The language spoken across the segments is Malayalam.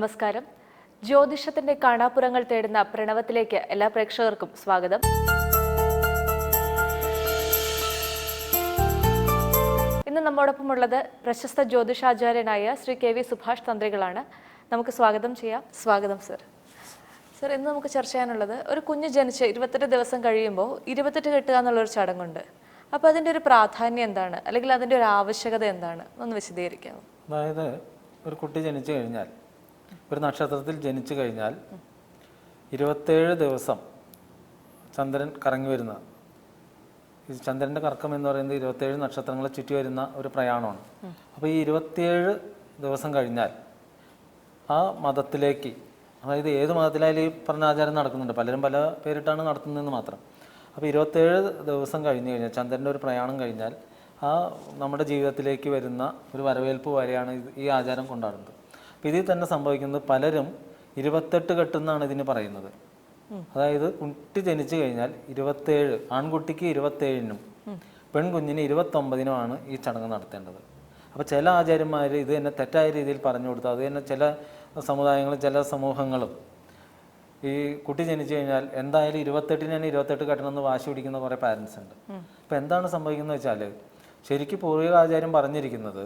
നമസ്കാരം. ജ്യോതിഷത്തിന്റെ കാണാപ്പുറങ്ങൾ തേടുന്ന പ്രണവത്തിലേക്ക് എല്ലാ പ്രേക്ഷകർക്കും സ്വാഗതം. ഇന്ന് നമ്മോടൊപ്പമുള്ളത് പ്രശസ്ത ജ്യോതിഷാചാര്യനായ ശ്രീ കെ വി സുഭാഷ് തന്ത്രികളാണ്. നമുക്ക് സ്വാഗതം ചെയ്യാം. സ്വാഗതം സർ. സർ ഇന്ന് നമുക്ക് ചർച്ച ചെയ്യാനുള്ളത് ഒരു കുഞ്ഞ് ജനിച്ച് ഇരുപത്തെട്ട് ദിവസം കഴിയുമ്പോൾ ഇരുപത്തെട്ട് കെട്ടുക എന്നുള്ളൊരു ചടങ്ങുണ്ട്. അപ്പോൾ അതിന്റെ ഒരു പ്രാധാന്യം എന്താണ്? അല്ലെങ്കിൽ അതിന്റെ ഒരു ആവശ്യകത എന്താണ്? ഒന്ന് വിശദീകരിക്കാമോ? അതായത് ഒരു കുട്ടി ജനിച്ചു കഴിഞ്ഞാൽ ഒരു നക്ഷത്രത്തിൽ ജനിച്ചു കഴിഞ്ഞാൽ ഇരുപത്തേഴ് ദിവസം ചന്ദ്രൻ കറങ്ങി വരുന്ന ചന്ദ്രന്റെ കറക്കം എന്ന് പറയുന്നത് ഇരുപത്തേഴ് നക്ഷത്രങ്ങളെ ചുറ്റി വരുന്ന ഒരു പ്രയാണമാണ്. അപ്പോൾ ഈ ഇരുപത്തിയേഴ് ദിവസം കഴിഞ്ഞാൽ ആ മതത്തിലേക്ക് അതായത് ഏത് മതത്തിലായാലും ഈ പറഞ്ഞ ആചാരം നടക്കുന്നുണ്ട്. പലരും പല പേരിട്ടാണ് നടത്തുന്നതെന്ന് മാത്രം. അപ്പോൾ ഇരുപത്തേഴ് ദിവസം കഴിഞ്ഞ് കഴിഞ്ഞാൽ ചന്ദ്രന്റെ ഒരു പ്രയാണം കഴിഞ്ഞാൽ ആ നമ്മുടെ ജീവിതത്തിലേക്ക് വരുന്ന ഒരു വരവേൽപ്പ് വരെയാണ് ഈ ആചാരം കൊണ്ടാടുന്നത്. ഇതിൽ തന്നെ സംഭവിക്കുന്നത് പലരും ഇരുപത്തെട്ട് കെട്ടെന്നാണ് ഇതിന് പറയുന്നത്. അതായത് കുട്ടി ജനിച്ചു കഴിഞ്ഞാൽ ഇരുപത്തേഴ് ആൺകുട്ടിക്ക് ഇരുപത്തേഴിനും പെൺകുഞ്ഞിന് ഇരുപത്തൊമ്പതിനുമാണ് ഈ ചടങ്ങ് നടത്തേണ്ടത്. അപ്പോൾ ചില ആചാര്യന്മാർ ഇത് തന്നെ തെറ്റായ രീതിയിൽ പറഞ്ഞു കൊടുത്തു അത് തന്നെ ചില സമുദായങ്ങളും ചില സമൂഹങ്ങളും ഈ കുട്ടി ജനിച്ചു കഴിഞ്ഞാൽ എന്തായാലും ഇരുപത്തെട്ടിന് തന്നെ ഇരുപത്തെട്ട് കെട്ടണമെന്ന് വാശി പിടിക്കുന്ന കുറേ പാരൻസ് ഉണ്ട്. അപ്പോൾ എന്താണ് സംഭവിക്കുന്നത് വെച്ചാൽ ശരിക്കും പൂർവിക ആചാര്യം പറഞ്ഞിരിക്കുന്നത്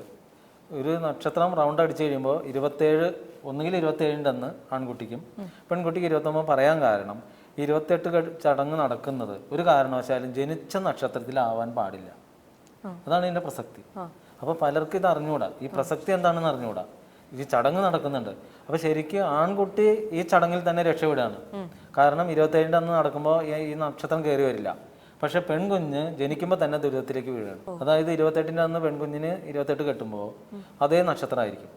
ഒരു നക്ഷത്രം റൗണ്ട് അടിച്ചു കഴിയുമ്പോൾ ഇരുപത്തേഴ് ഒന്നുകിൽ ഇരുപത്തേഴിന്റെ അന്ന് ആൺകുട്ടിക്കും പെൺകുട്ടിക്ക് ഇരുപത്തൊമ്പത് പറയാൻ കാരണം ഇരുപത്തെട്ട് ചടങ്ങ് നടക്കുന്നത് ഒരു കാരണവശാലും ജനിച്ച നക്ഷത്രത്തിലാവാൻ പാടില്ല. അതാണ് ഇതിന്റെ പ്രസക്തി. അപ്പോൾ പലർക്കും ഇത് അറിഞ്ഞുകൂടാ ഈ പ്രസക്തി എന്താണെന്ന് അറിഞ്ഞുകൂടാ ഈ ചടങ്ങ് നടക്കുന്നുണ്ട്. അപ്പോൾ ശരിക്കും ആൺകുട്ടി ഈ ചടങ്ങിൽ തന്നെ രക്ഷപ്പെടുകയാണ്. കാരണം ഇരുപത്തേഴിന്റെ അന്ന് നടക്കുമ്പോൾ ഈ നക്ഷത്രം കയറി വരില്ല. പക്ഷെ പെൺകുഞ്ഞ് ജനിക്കുമ്പോൾ തന്നെ ദുരിതത്തിലേക്ക് വീഴാണ്. അതായത് ഇരുപത്തെട്ടിന്റെ അന്ന് പെൺകുഞ്ഞിന് ഇരുപത്തെട്ട് കെട്ടുമ്പോൾ അതേ നക്ഷത്രമായിരിക്കും.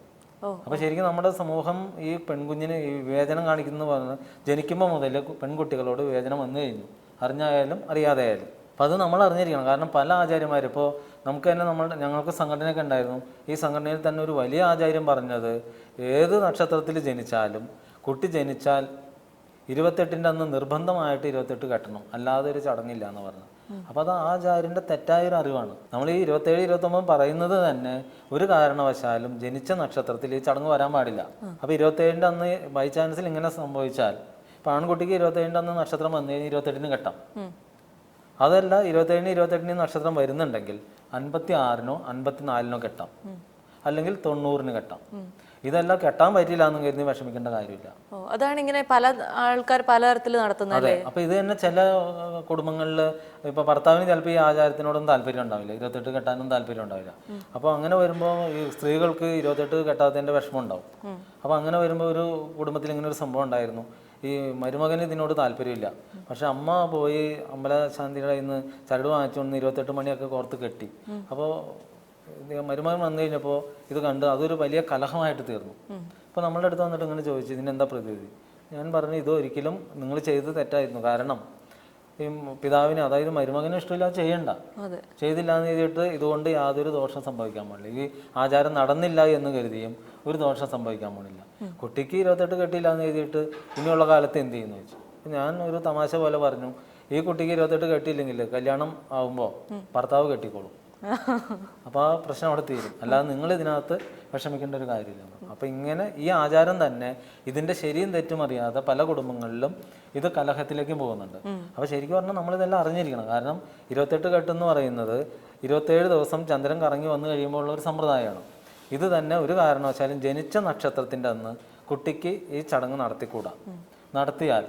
അപ്പൊ ശരിക്കും നമ്മുടെ സമൂഹം ഈ പെൺകുഞ്ഞിന് ഈ വിവേചനം കാണിക്കുന്നു പറഞ്ഞത് ജനിക്കുമ്പോൾ മുതൽ പെൺകുട്ടികളോട് വിവേചനം വന്നു കഴിഞ്ഞു. അറിഞ്ഞായാലും അറിയാതെ ആയാലും അപ്പം അത് നമ്മൾ അറിഞ്ഞിരിക്കണം. കാരണം പല ആചാര്യന്മാരും ഇപ്പോൾ നമുക്ക് തന്നെ നമ്മൾ ഞങ്ങൾക്ക് സംഘടനയൊക്കെ ഉണ്ടായിരുന്നു. ഈ സംഘടനയിൽ തന്നെ ഒരു വലിയ ആചാര്യം പറഞ്ഞത് ഏത് നക്ഷത്രത്തിൽ ജനിച്ചാലും കുട്ടി ജനിച്ചാൽ ഇരുപത്തെട്ടിന്റെ അന്ന് നിർബന്ധമായിട്ട് ഇരുപത്തെട്ട് കെട്ടണം. അല്ലാതെ ഒരു ചടങ്ങില്ല എന്ന് പറഞ്ഞു. അപ്പോൾ അത് ആചാര്യന്റെ തെറ്റായ ഒരു അറിവാണ്. നമ്മൾ ഈ ഇരുപത്തേഴ് ഇരുപത്തൊമ്പത് പറയുന്നത് തന്നെ ഒരു കാരണവശാലും ജനിച്ച നക്ഷത്രത്തിൽ ഈ ചടങ്ങ് വരാൻ പാടില്ല. അപ്പോൾ ഇരുപത്തേഴിന്റെ അന്ന് ബൈ ചാൻസിൽ ഇങ്ങനെ സംഭവിച്ചാൽ ഇപ്പം ആൺകുട്ടിക്ക് ഇരുപത്തേഴിന്റെ അന്ന് നക്ഷത്രം വന്നു കഴിഞ്ഞാൽ ഇരുപത്തെട്ടിന് കെട്ടാം. അതല്ല ഇരുപത്തേഴിന് ഇരുപത്തെട്ടിന് നക്ഷത്രം വരുന്നുണ്ടെങ്കിൽ അൻപത്തി ആറിനോ അൻപത്തിനാലിനോ കെട്ടാം. അല്ലെങ്കിൽ തൊണ്ണൂറിന് കെട്ടാം. ഇതെല്ലാം കെട്ടാൻ പറ്റില്ല എന്ന് കരുതി വിഷമിക്കേണ്ട കാര്യമില്ല. അതാണ് ഇങ്ങനെ പല ആൾക്കാർ പലതരത്തിൽ നടത്തുന്നത്. അതെ അപ്പൊ ഇത് തന്നെ ചില കുടുംബങ്ങളിൽ ഇപ്പൊ ഭർത്താവിന് ചിലപ്പോൾ ഈ ആചാരത്തിനോടൊന്നും താല്പര്യം ഉണ്ടാവില്ല. ഇരുപത്തെട്ട് കെട്ടാനും താല്പര്യം ഉണ്ടാവില്ല. അപ്പൊ അങ്ങനെ വരുമ്പോൾ ഈ സ്ത്രീകൾക്ക് ഇരുപത്തെട്ട് കെട്ടാത്തതിന്റെ വിഷമം ഉണ്ടാവും അപ്പൊ അങ്ങനെ വരുമ്പോൾ ഒരു കുടുംബത്തിൽ ഇങ്ങനെ ഒരു സംഭവം ഉണ്ടായിരുന്നു. ഈ മരുമകന് ഇതിനോട് താല്പര്യമില്ല. പക്ഷെ അമ്മ പോയി അമ്പലശാന്തിയുടെ ഇന്ന് ചരട് വാങ്ങിച്ചുകൊണ്ട് ഇരുപത്തെട്ട് മണിയൊക്കെ കോർത്ത് കെട്ടി. അപ്പോൾ മരുമകൻ വന്നു കഴിഞ്ഞപ്പോൾ ഇത് കണ്ട് അതൊരു വലിയ കലഹമായിട്ട് തീർന്നു. അപ്പോൾ നമ്മളുടെ അടുത്ത് വന്നിട്ട് ഇങ്ങനെ ചോദിച്ചു ഇതിനെന്താ പ്രതിവിധി? ഞാൻ പറഞ്ഞു ഇത് ഒരിക്കലും നിങ്ങൾ ചെയ്തത് തെറ്റായിരുന്നു. കാരണം ഈ പിതാവിനെ അതായത് മരുമകന് ഇഷ്ടമില്ല ചെയ്യണ്ട. ചെയ്തില്ല എന്ന് ചെയ്തിട്ട് ഇതുകൊണ്ട് യാതൊരു ദോഷം സംഭവിക്കാൻ പാടില്ല. ഈ ആചാരം നടന്നില്ല എന്ന് കരുതിയും ഒരു ദോഷം സംഭവിക്കാൻ പാടില്ല. കുട്ടിക്ക് ഇരുപത്തെട്ട് കെട്ടിയില്ല എന്ന് എഴുതിയിട്ട് ഇനിയുള്ള കാലത്ത് എന്ത് ചെയ്യുന്നു അപ്പൊ ഞാൻ ഒരു തമാശ പോലെ പറഞ്ഞു ഈ കുട്ടിക്ക് ഇരുപത്തെട്ട് കെട്ടിയില്ലെങ്കിൽ കല്യാണം ആവുമ്പോൾ ഭർത്താവ് കെട്ടിക്കോളും. അപ്പോൾ ആ പ്രശ്നം അവിടെ തീരും. അല്ലാതെ നിങ്ങൾ ഇതിനകത്ത് വിഷമിക്കേണ്ട ഒരു കാര്യമില്ല. അപ്പോൾ ഇങ്ങനെ ഈ ആചാരം തന്നെ ഇതിന്റെ ശരിയും തെറ്റും അറിയാതെ പല കുടുംബങ്ങളിലും ഇത് കലഹത്തിലേക്കും പോകുന്നുണ്ട്. അപ്പോൾ ശരിക്കും പറഞ്ഞാൽ നമ്മളിതെല്ലാം അറിഞ്ഞിരിക്കണം. കാരണം ഇരുപത്തെട്ട് കെട്ടെന്ന് പറയുന്നത് ഇരുപത്തേഴ് ദിവസം ചന്ദ്രൻ കറങ്ങി വന്നു കഴിയുമ്പോൾ ഉള്ള ഒരു സമ്പ്രദായമാണ്. ഇത് തന്നെ ഒരു കാരണവശാലും ജനിച്ച നക്ഷത്രത്തിന്റെ അന്ന് കുട്ടിക്ക് ഈ ചടങ്ങ് നടത്തിക്കൂടാ. നടത്തിയാൽ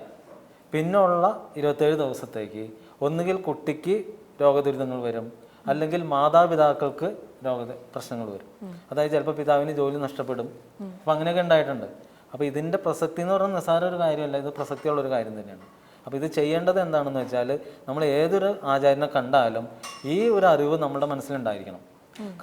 പിന്നുള്ള ഇരുപത്തേഴ് ദിവസത്തേക്ക് ഒന്നുകിൽ കുട്ടിക്ക് രോഗദുരിതങ്ങൾ വരും അല്ലെങ്കിൽ മാതാപിതാക്കൾക്ക് രോഗ പ്രശ്നങ്ങൾ വരും. അതായത് ചിലപ്പോൾ പിതാവിന് ജോലി നഷ്ടപ്പെടും. അപ്പം അങ്ങനെയൊക്കെ ഉണ്ടായിട്ടുണ്ട്. അപ്പോൾ ഇതിന്റെ പ്രസക്തി എന്ന് പറഞ്ഞാൽ നിസ്സാര ഒരു കാര്യമല്ല ഇത് പ്രസക്തിയുള്ള ഒരു കാര്യം തന്നെയാണ്. അപ്പോൾ ഇത് ചെയ്യേണ്ടത് എന്താണെന്ന് വെച്ചാൽ നമ്മൾ ഏതൊരു ആചാര്യനെ കണ്ടാലും ഈ ഒരു അറിവ് നമ്മുടെ മനസ്സിലുണ്ടായിരിക്കണം.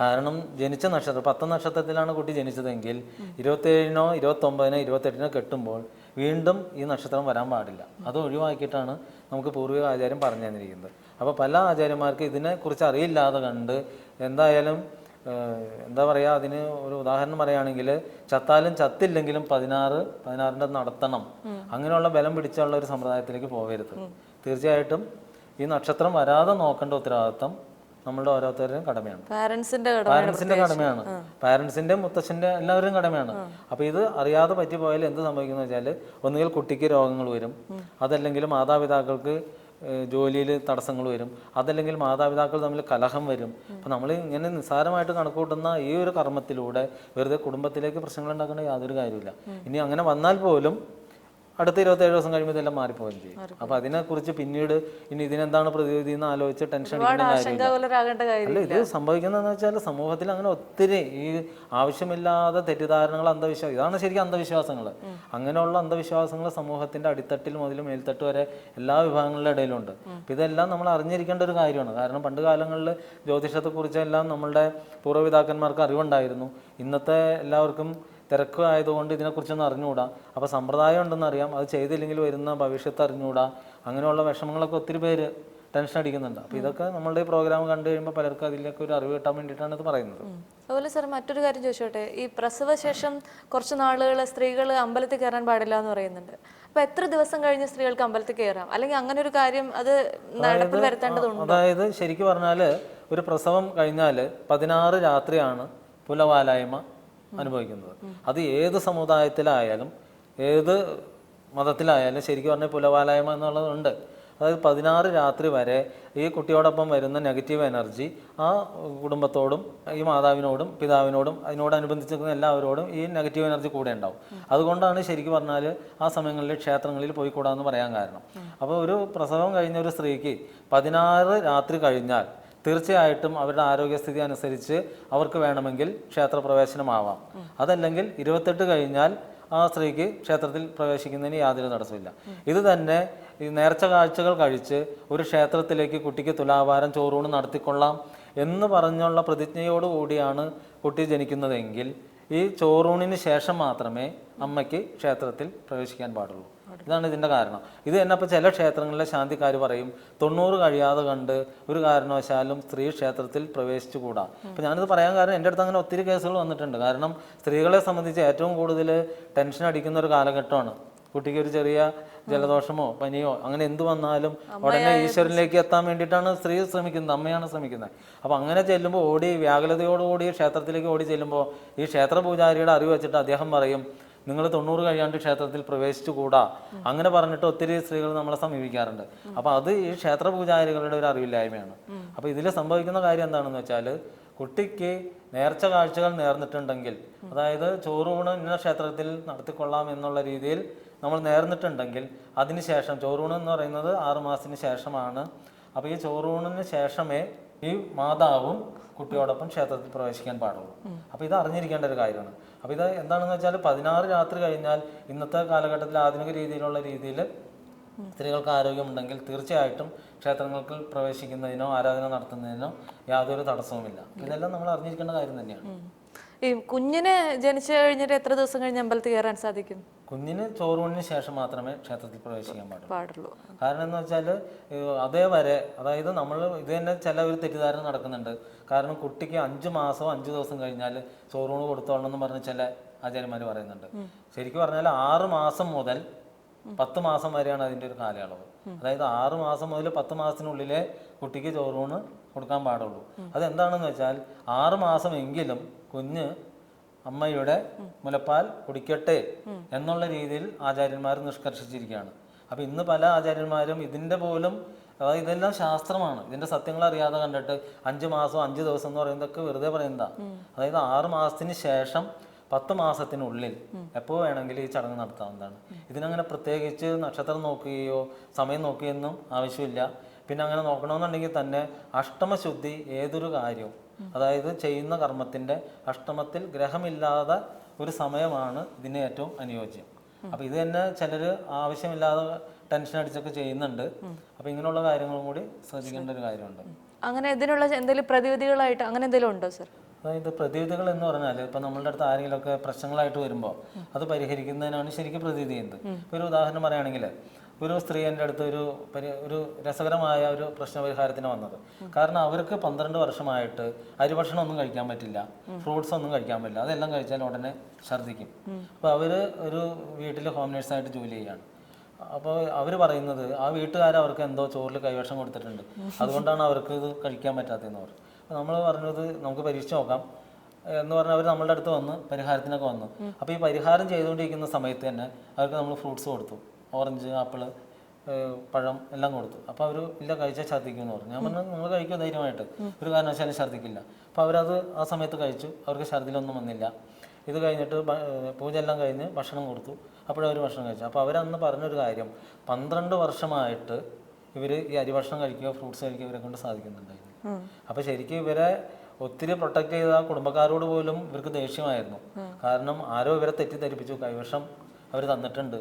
കാരണം ജനിച്ച നക്ഷത്രം പത്ത് നക്ഷത്രത്തിലാണ് കുട്ടി ജനിച്ചതെങ്കിൽ ഇരുപത്തേഴിനോ ഇരുപത്തൊമ്പതിനോ ഇരുപത്തെട്ടിനോ കെട്ടുമ്പോൾ വീണ്ടും ഈ നക്ഷത്രം വരാൻ പാടില്ല. അത് ഒഴിവാക്കിയിട്ടാണ് നമുക്ക് പൂർവിക ആചാര്യം പറഞ്ഞു തന്നിരിക്കുന്നത്. അപ്പോൾ പല ആചാര്യന്മാർക്ക് ഇതിനെക്കുറിച്ച് അറിയില്ലാതെ കണ്ട് എന്തായാലും എന്താ പറയുക അതിന് ഒരു ഉദാഹരണം പറയുകയാണെങ്കിൽ ചത്താലും ചത്തില്ലെങ്കിലും പതിനാറ് പതിനാറിന്റെ നടത്തണം. അങ്ങനെയുള്ള ബലം പിടിച്ചുള്ള ഒരു സമ്പ്രദായത്തിലേക്ക് പോകരുത്. തീർച്ചയായിട്ടും ഈ നക്ഷത്രം വരാതെ നോക്കേണ്ട ഉത്തരവാദിത്തം നമ്മളുടെ ഓരോരുത്തരുടെയും കടമയാണ്. പാരൻസിന്റെ പാരൻസിന്റെ പാരന്റ്സിന്റെ കടമയാണ്. പാരൻസിന്റെ മുത്തച്ഛന്റെ എല്ലാവരുടെയും കടമയാണ്. അപ്പൊ ഇത് അറിയാതെ പറ്റിപ്പോയാൽ എന്ത് സംഭവിക്കുന്ന വെച്ചാൽ ഒന്നുകിൽ കുട്ടിക്ക് രോഗങ്ങൾ വരും. അതല്ലെങ്കിൽ മാതാപിതാക്കൾക്ക് ജോലിയിൽ തടസ്സങ്ങൾ വരും. അതല്ലെങ്കിൽ മാതാപിതാക്കൾ തമ്മിൽ കലഹം വരും. അപ്പം നമ്മൾ ഇങ്ങനെ നിസ്സാരമായിട്ട് കണക്കൂട്ടുന്ന ഈ ഒരു കർമ്മത്തിലൂടെ വെറുതെ കുടുംബത്തിലേക്ക് പ്രശ്നങ്ങൾ ഉണ്ടാക്കേണ്ട യാതൊരു കാര്യമില്ല ഇനി അങ്ങനെ വന്നാൽ പോലും അടുത്ത ഇരുപത്തേഴ് ദിവസം കഴിയുമ്പോൾ ഇതെല്ലാം മാറിപ്പോവുകയും ചെയ്യും. അപ്പൊ അതിനെക്കുറിച്ച് പിന്നീട് ഇനി ഇതിനെന്താണ് പ്രതിവിധി എന്ന് ആലോചിച്ച് ടെൻഷൻ അല്ല ഇത് സംഭവിക്കുന്നതെന്ന് വെച്ചാൽ സമൂഹത്തിൽ അങ്ങനെ ഒത്തിരി ഈ ആവശ്യമില്ലാതെ തെറ്റിദ്ധാരണകൾ അന്ധവിശ്വാസം ഇതാണ് ശരിക്കും അന്ധവിശ്വാസങ്ങൾ അങ്ങനെയുള്ള അന്ധവിശ്വാസങ്ങൾ സമൂഹത്തിന്റെ അടിത്തട്ടിൽ മുതൽ മേൽത്തട്ട് വരെ എല്ലാ വിഭാഗങ്ങളുടെ ഇടയിലുണ്ട്. അപ്പൊ ഇതെല്ലാം നമ്മൾ അറിഞ്ഞിരിക്കേണ്ട ഒരു കാര്യമാണ്. കാരണം പണ്ട് കാലങ്ങളിൽ ജ്യോതിഷത്തെക്കുറിച്ചെല്ലാം നമ്മളുടെ പൂർവപിതാക്കന്മാർക്ക് അറിവുണ്ടായിരുന്നു. ഇന്നത്തെ എല്ലാവർക്കും തിരക്ക് ആയതുകൊണ്ട് ഇതിനെക്കുറിച്ചൊന്നും അറിഞ്ഞുകൂടാ. അപ്പോൾ സമ്പ്രദായം ഉണ്ടെന്ന് അറിയാം. അത് ചെയ്തില്ലെങ്കിൽ വരുന്ന ഭവിഷ്യത്ത് അറിഞ്ഞുകൂടാ. അങ്ങനെയുള്ള വിഷമങ്ങളൊക്കെ ഒത്തിരി പേര് ടെൻഷൻ അടിക്കുന്നുണ്ട്. അപ്പോൾ ഇതൊക്കെ നമ്മളുടെ ഈ പ്രോഗ്രാം കണ്ടു കഴിയുമ്പോൾ പലർക്കും അതിലേക്ക് ഒരു അറിവ് കിട്ടാൻ വേണ്ടിയിട്ടാണ് ഇത് പറയുന്നത്. അതുപോലെ സാർ മറ്റൊരു കാര്യം ചോദിച്ചോട്ടെ? ഈ പ്രസവശേഷം കുറച്ച് നാളുകൾ സ്ത്രീകൾ അമ്പലത്തിൽ കയറാൻ പാടില്ല എന്ന് പറയുന്നുണ്ട്. അപ്പൊ എത്ര ദിവസം കഴിഞ്ഞ് സ്ത്രീകൾക്ക് അമ്പലത്തിൽ കയറാം? അല്ലെങ്കിൽ അങ്ങനെ ഒരു കാര്യം അത് നടപ്പിൽ വരുത്തേണ്ടതുണ്ട്? അതായത് ശരിക്കും പറഞ്ഞാൽ ഒരു പ്രസവം കഴിഞ്ഞാൽ പതിനാറ് രാത്രിയാണ് പുലവാലായ്മ. അനുഭവിക്കുന്നത്. അത് ഏത് സമുദായത്തിലായാലും ഏത് മതത്തിലായാലും ശരിക്കും പറഞ്ഞാൽ പുലവാലായ്മ എന്നുള്ളതുണ്ട് അതായത് പതിനാറ് രാത്രി വരെ ഈ കുട്ടിയോടൊപ്പം വരുന്ന നെഗറ്റീവ് എനർജി ആ കുടുംബത്തോടും ഈ മാതാവിനോടും പിതാവിനോടും അതിനോടനുബന്ധിച്ച് നിൽക്കുന്ന എല്ലാവരോടും ഈ നെഗറ്റീവ് എനർജി കൂടെ ഉണ്ടാവും. അതുകൊണ്ടാണ് ശരിക്കും പറഞ്ഞാൽ ആ സമയങ്ങളിൽ ക്ഷേത്രങ്ങളിൽ പോയി കൂടാന്ന് പറയാൻ കാരണം. അപ്പോൾ ഒരു പ്രസവം കഴിഞ്ഞ ഒരു സ്ത്രീക്ക് പതിനാറ് രാത്രി കഴിഞ്ഞാൽ തീർച്ചയായിട്ടും അവരുടെ ആരോഗ്യസ്ഥിതി അനുസരിച്ച് അവർക്ക് വേണമെങ്കിൽ ക്ഷേത്രപ്രവേശനമാവാം. അതല്ലെങ്കിൽ ഇരുപത്തെട്ട് കഴിഞ്ഞാൽ ആ സ്ത്രീക്ക് ക്ഷേത്രത്തിൽ പ്രവേശിക്കുന്നതിന് യാതൊരു തടസ്സമില്ല ഇത് തന്നെ ഈ നേർച്ച കാഴ്ചകൾ കഴിച്ച് ഒരു ക്ഷേത്രത്തിലേക്ക് കുട്ടിക്ക് തുലാഭാരം ചോറൂണ് നടത്തിക്കൊള്ളാം എന്ന് പറഞ്ഞുള്ള പ്രതിജ്ഞയോടുകൂടിയാണ് കുട്ടി ജനിക്കുന്നതെങ്കിൽ ഈ ചോറൂണിന് ശേഷം മാത്രമേ അമ്മയ്ക്ക് ക്ഷേത്രത്തിൽ പ്രവേശിക്കാൻ പാടുള്ളൂ. ഇതാണ് ഇതിന്റെ കാരണം. ഇത് തന്നെ അപ്പോൾ ചില ക്ഷേത്രങ്ങളിലെ ശാന്തിക്കാർ പറയും തൊണ്ണൂറ് കഴിയാതെ കണ്ട് ഒരു കാരണവശാലും സ്ത്രീ ക്ഷേത്രത്തിൽ പ്രവേശിച്ചുകൂടാ. അപ്പം ഞാനിത് പറയാൻ കാരണം എന്റെ അടുത്ത് അങ്ങനെ ഒത്തിരി കേസുകൾ വന്നിട്ടുണ്ട്. കാരണം സ്ത്രീകളെ സംബന്ധിച്ച് ഏറ്റവും കൂടുതൽ ടെൻഷൻ അടിക്കുന്ന ഒരു കാലഘട്ടമാണ്. കുട്ടിക്ക് ഒരു ചെറിയ ജലദോഷമോ പനിയോ അങ്ങനെ എന്ത് വന്നാലും ഉടനെ ഈശ്വരനിലേക്ക് എത്താൻ വേണ്ടിയിട്ടാണ് സ്ത്രീ ശ്രമിക്കുന്നത് അമ്മയാണ് ശ്രമിക്കുന്നത്. അപ്പോൾ അങ്ങനെ ചെല്ലുമ്പോൾ ഓടി വ്യാകുലതയോടുകൂടി ക്ഷേത്രത്തിലേക്ക് ഓടി ചെല്ലുമ്പോൾ ഈ ക്ഷേത്ര പൂജാരിയുടെ അറിവ് വെച്ചിട്ട് അദ്ദേഹം പറയും നിങ്ങൾ തൊണ്ണൂറ് കഴിയാണ്ട് ക്ഷേത്രത്തിൽ പ്രവേശിച്ചുകൂടാ. അങ്ങനെ പറഞ്ഞിട്ട് ഒത്തിരി സ്ത്രീകൾ നമ്മളെ സമീപിക്കാറുണ്ട്. അപ്പോൾ അത് ഈ ക്ഷേത്ര പൂജാരികളുടെ ഒരു അറിവില്ലായ്മയാണ്. അപ്പോൾ ഇതിൽ സംഭവിക്കുന്ന കാര്യം എന്താണെന്ന് വെച്ചാൽ കുട്ടിക്ക് നേർച്ച കാഴ്ചകൾ നേർന്നിട്ടുണ്ടെങ്കിൽ അതായത് ചോറൂണ് ഇന്ന ക്ഷേത്രത്തിൽ നടത്തിക്കൊള്ളാം എന്നുള്ള രീതിയിൽ നമ്മൾ നേർന്നിട്ടുണ്ടെങ്കിൽ അതിനുശേഷം ചോറൂണ് എന്ന് പറയുന്നത് ആറുമാസത്തിന് ശേഷമാണ്. അപ്പോൾ ഈ ചോറൂണിന് ശേഷമേ ഈ മാതാവും കുട്ടിയോടൊപ്പം ക്ഷേത്രത്തിൽ പ്രവേശിക്കാൻ പാടുള്ളൂ. അപ്പോൾ ഇത് അറിഞ്ഞിരിക്കേണ്ട ഒരു കാര്യമാണ്. അപ്പോൾ ഇത് എന്താണെന്ന് വെച്ചാൽ പതിനാറ് രാത്രി കഴിഞ്ഞാൽ ഇന്നത്തെ കാലഘട്ടത്തിൽ ആധുനിക രീതിയിലുള്ള രീതിയിൽ സ്ത്രീകൾക്ക് ആരോഗ്യമുണ്ടെങ്കിൽ തീർച്ചയായിട്ടും ക്ഷേത്രങ്ങൾക്ക് പ്രവേശിക്കുന്നതിനോ ആരാധന നടത്തുന്നതിനോ യാതൊരു തടസ്സവുമില്ല. ഇതെല്ലാം നമ്മൾ അറിഞ്ഞിരിക്കേണ്ട കാര്യം തന്നെയാണ്. ഈ കുഞ്ഞിനെ ജനിച്ചു കഴിഞ്ഞിട്ട് എത്ര ദിവസം കഴിഞ്ഞ് അമ്പലത്തിൽ കയറാൻ സാധിക്കും? കുഞ്ഞിന് ചോറൂണിന് ശേഷം മാത്രമേ ക്ഷേത്രത്തിൽ പ്രവേശിക്കാൻ പാടുള്ളൂ. കാരണം എന്ന് വെച്ചാൽ അതേ വരെ അതായത് നമ്മൾ ഇത് തന്നെ ചില ഒരു തെറ്റിദ്ധാരണ നടക്കുന്നുണ്ട്. കാരണം കുട്ടിക്ക് അഞ്ച് മാസം അഞ്ച് ദിവസം കഴിഞ്ഞാൽ ചോറൂണ് കൊടുത്തോളണം എന്ന് പറഞ്ഞ ചില ആചാര്യന്മാർ പറയുന്നുണ്ട്. ശരിക്കും പറഞ്ഞാൽ ആറ് മാസം മുതൽ പത്ത് മാസം വരെയാണ് അതിന്റെ ഒരു കാലയളവ്. അതായത് ആറ് മാസം മുതൽ പത്ത് മാസത്തിനുള്ളിലെ കുട്ടിക്ക് ചോറൂണ് കൊടുക്കാൻ പാടുള്ളൂ. അതെന്താണെന്ന് വെച്ചാൽ ആറ് മാസം എങ്കിലും കുഞ്ഞ് അമ്മയുടെ മുലപ്പാൽ കുടിക്കട്ടെ എന്നുള്ള രീതിയിൽ ആചാര്യന്മാർ നിഷ്കർഷിച്ചിരിക്കുകയാണ്. അപ്പൊ ഇന്ന് പല ആചാര്യന്മാരും ഇതിന്റെ പോലും ഇതെല്ലാം ശാസ്ത്രമാണ്. ഇതിന്റെ സത്യങ്ങൾ അറിയാതെ കണ്ടിട്ട് അഞ്ച് മാസം അഞ്ച് ദിവസം എന്ന് പറയുന്നതൊക്കെ വെറുതെ പറയുന്നതാ. അതായത് ആറ് മാസത്തിന് ശേഷം പത്ത് മാസത്തിനുള്ളിൽ എപ്പോ വേണമെങ്കിലും ഈ ചടങ്ങ് നടത്താവുന്നതാണ്. ഇതിനങ്ങനെ പ്രത്യേകിച്ച് നക്ഷത്രം നോക്കുകയോ സമയം നോക്കുകയൊന്നും ആവശ്യമില്ല. പിന്നെ അങ്ങനെ നോക്കണമെന്നുണ്ടെങ്കിൽ തന്നെ അഷ്ടമശുദ്ധി ഏതൊരു കാര്യവും അതായത് ചെയ്യുന്ന കർമ്മത്തിന്റെ അഷ്ടമത്തിൽ ഗ്രഹമില്ലാതെ ഒരു സമയമാണ് ഇതിന് ഏറ്റവും അനുയോജ്യം. അപ്പൊ ഇത് തന്നെ ചിലര് ആവശ്യമില്ലാതെ ടെൻഷൻ അടിച്ചൊക്കെ ചെയ്യുന്നുണ്ട്. അപ്പൊ ഇങ്ങനെയുള്ള കാര്യങ്ങളും കൂടി ശ്രദ്ധിക്കേണ്ട ഒരു കാര്യമുണ്ട്. അങ്ങനെ ഇതിനുള്ള എന്തെങ്കിലും പ്രതിവിധികളായിട്ട് അങ്ങനെ എന്തെങ്കിലും ഉണ്ടോ സർ? അതായത് പ്രതിവിധികൾ എന്ന് പറഞ്ഞാൽ ഇപ്പം നമ്മളുടെ അടുത്ത് ആരെങ്കിലുമൊക്കെ പ്രശ്നങ്ങളായിട്ട് വരുമ്പോൾ അത് പരിഹരിക്കുന്നതിനാണ് ശരിക്കും പ്രതിവിധി ചെയ്യുന്നത്. ഒരു ഉദാഹരണം പറയുകയാണെങ്കിൽ ഒരു സ്ത്രീ എന്റെ അടുത്ത് ഒരു പരി ഒരു രസകരമായ ഒരു പ്രശ്നപരിഹാരത്തിന് വന്നത്. കാരണം അവർക്ക് പന്ത്രണ്ട് വർഷമായിട്ട് അരിഭക്ഷണം ഒന്നും കഴിക്കാൻ പറ്റില്ല. ഫ്രൂട്ട്സ് ഒന്നും കഴിക്കാൻ പറ്റില്ല. അതെല്ലാം കഴിച്ചാൽ ഉടനെ ഛർദ്ദിക്കും. അപ്പോൾ അവർ ഒരു വീട്ടിൽ ഹോം നേഴ്സായിട്ട് ജോലി ചെയ്യാണ്. അപ്പോൾ അവർ പറയുന്നത് ആ വീട്ടുകാർ അവർക്ക് എന്തോ ചോറിൽ കൈവശം കൊടുത്തിട്ടുണ്ട്. അതുകൊണ്ടാണ് അവർക്ക് ഇത് കഴിക്കാൻ പറ്റാത്തതെന്ന് പറഞ്ഞു. അപ്പോൾ നമ്മൾ പറഞ്ഞത് നമുക്ക് പരീക്ഷിച്ച് നോക്കാം. എന്ന് പറഞ്ഞാൽ അവർ നമ്മളുടെ അടുത്ത് വന്ന് പരിഹാരത്തിനൊക്കെ വന്നു. അപ്പോൾ ഈ പരിഹാരം ചെയ്തുകൊണ്ടിരിക്കുന്ന സമയത്ത് തന്നെ അവർക്ക് നമ്മൾ ഫ്രൂട്ട്സ് കൊടുത്തു. ഓറഞ്ച് ആപ്പിൾ പഴം എല്ലാം കൊടുത്തു. അപ്പോൾ അവർ ഇല്ല കഴിച്ചാൽ ഛർദ്ദിക്കുമെന്ന് പറഞ്ഞു. ഞാൻ പറഞ്ഞു നിങ്ങൾ കഴിക്കും ധൈര്യമായിട്ട്. ഒരു കാരണവശാലും ഛർദ്ദിക്കില്ല. അപ്പോൾ അവരത് ആ സമയത്ത് കഴിച്ചു. അവർക്ക് ഛർദ്ദിലൊന്നും വന്നില്ല. ഇത് കഴിഞ്ഞിട്ട് പൂജ എല്ലാം കഴിഞ്ഞ് ഭക്ഷണം കൊടുത്തു. അപ്പോഴവർ ഭക്ഷണം കഴിച്ചു. അപ്പോൾ അവരന്ന് പറഞ്ഞൊരു കാര്യം പന്ത്രണ്ട് വർഷമായിട്ട് ഇവർ ഈ അരി ഭക്ഷണം കഴിക്കുക ഫ്രൂട്ട്സ് കഴിക്കുക ഇവരെ കൊണ്ട് സാധിക്കുന്നുണ്ടായിരുന്നു. അപ്പോൾ ശരിക്കും ഇവരെ ഒത്തിരി പ്രൊട്ടക്ട് ചെയ്ത കുടുംബക്കാരോട് പോലും ഇവർക്ക് ദേഷ്യമായിരുന്നു. കാരണം ആരോ ഇവരെ തെറ്റിദ്ധരിപ്പിച്ചു. കൈവശം അവർ തന്നിട്ടുണ്ട്.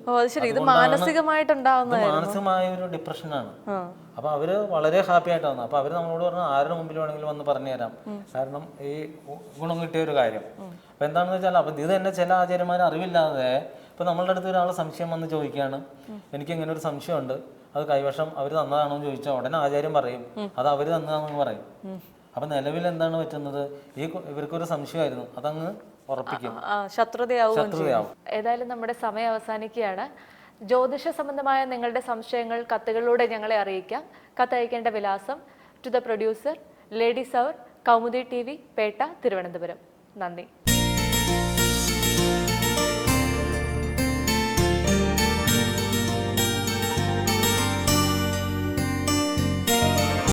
ഇത് മാനസികമായിട്ടുണ്ടാവുന്ന മാനസികമായ ഒരു ഡിപ്രഷനാണ് അപ്പൊ അവർ വളരെ ഹാപ്പി ആയിട്ട് വന്നു. അപ്പൊ അവർ നമ്മളോട് പറഞ്ഞു ആരുടെ മുമ്പിൽ വേണമെങ്കിലും വന്ന് പറഞ്ഞു തരാം കാരണം ഈ ഗുണം കിട്ടിയ ഒരു കാര്യം. അപ്പൊ എന്താണെന്ന് വെച്ചാൽ അപ്പൊ ഇത് തന്നെ ചില ആചാര്യന്മാർ അറിവില്ലാതെ ഇപ്പൊ നമ്മളുടെ അടുത്ത് ഒരാൾ സംശയം വന്ന് ചോദിക്കുകയാണ്. എനിക്ക് ഇങ്ങനെ ഒരു സംശയമുണ്ട്. അത് കൈവശം അവർ തന്നതാണോ? എന്ന് ചോദിച്ചാൽ ഉടനെ ആചാര്യം പറയും. അത് അവർ തന്നതാണെന്ന് പറയും. അപ്പൊ നിലവിൽ എന്താണ് പറ്റുന്നത്? ഈ ഇവർക്കൊരു സംശയമായിരുന്നു. അതങ്ങ് ഉറപ്പിക്കും. ശത്രുതയാവും. ഏതായാലും നമ്മുടെ സമയം അവസാനിക്കുകയാണ്. ജ്യോതിഷ സംബന്ധമായ നിങ്ങളുടെ സംശയങ്ങൾ കത്തുകളിലൂടെ ഞങ്ങളെ അറിയിക്കാം. കത്തയക്കേണ്ട വിലാസം to the producer ladies hour Kaumudi T V Petta Thiruvananthapuram. നന്ദി.